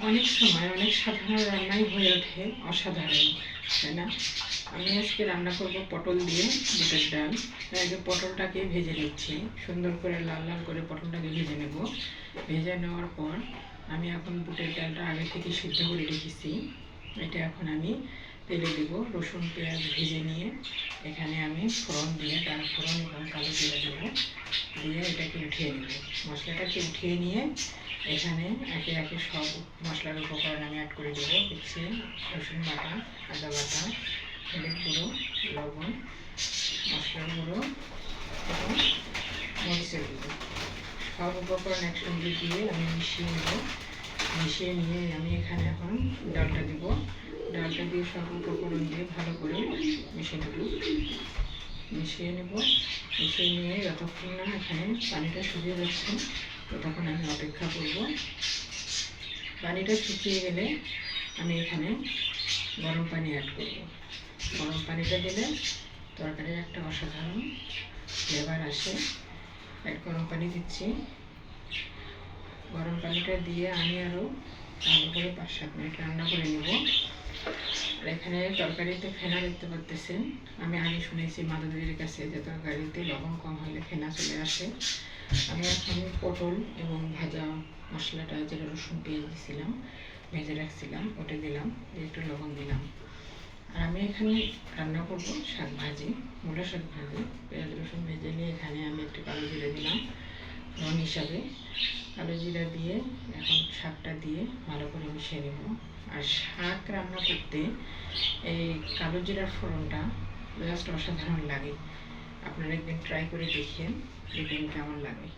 অনেক সময়, অনেক সাধারণ রান্নাই হয়ে ওঠে, অসাধারণ, তাই না? আমি আজকে রান্না করব পটল দিয়ে বুটের ডাল। আগে পটলটাকে ভেজে নিচ্ছি। সুন্দর করে লাল লাল করে পটলটাকে ভেজে নেব। ভেজে নেওয়ার পর আমি এখন বুটের ডালটা আগে থেকে সিদ্ধ করে রেখেছি। এটা এখন আমি তেলে দেবো। রসুন, পেঁয়াজ ভেজে নিয়ে এখানে আমি ফোড়ন দিয়ে, তার ফোড়ন এবং কালো জিরা দেবো। দিয়ে এটাকে উঠিয়ে নেব। মশলাটাকে উঠিয়ে নিয়ে এখানে একে একে সব মশলার উপকরণ আমি অ্যাড করে দেবো। হচ্ছে রসুন বাটা, আদা বাটা, হলুদ গুঁড়ো, লবণ, মশলার গুঁড়ো এবং মরিচের গুঁড়ো। সব উপকরণ একসঙ্গে দিয়ে আমি মিশিয়ে নেব। মিশিয়ে নিয়ে আমি এখানে এখন ডালটা দিব। ডালটা দিয়ে সব উপকরণ দিয়ে ভালো করে মিশিয়ে নেব। মিশিয়ে নেব। মিশিয়ে নিয়ে যতক্ষণ না এখানে পানিটা শুকিয়ে যাচ্ছে, ততক্ষণ আমি অপেক্ষা করব। পানিটা শুকিয়ে গেলে আমি এখানে গরম পানি অ্যাড করব। গরম পানিটা দিলে তরকারির একটা অসাধারণ ফ্লেভার আসে। এক গরম পানি দিচ্ছি। গরম পানিটা দিয়ে আমি আরও ভালো করে পাঁচ সাত মিনিট রান্না করে নেব। আর এখানে তরকারিতে ফেনা দেখতে পারতেছেন। আমি আগে শুনেছি মাদাদির কাছে যে তরকারিতে লবণ কম হলে ফেনা চলে আসে। আমি এখন পটল এবং ভাজা মশলাটা যেটা রসুন, পেঁয়াজ দিয়েছিলাম ভেজে রাখছিলাম, ওটা দিলাম, দিয়ে একটু লবণ দিলাম। আর আমি এখানে রান্না করব শাক ভাজি মূলা শাক ভাজি। পেঁয়াজ, রসুন ভেজে নিয়ে এখানে আমি একটু কালো জিরা দিলাম। রন হিসাবে কালো জিরা দিয়ে, এখন শাকটা দিয়ে ভালো করে মিশিয়ে নেব। আর শাক রান্না করতে এই কালো জিরার ফোড়নটা জাস্ট অসাধারণ লাগে। আপনারা একদিন ট্রাই করে দেখিয়েন দেখবেন কেমন লাগে।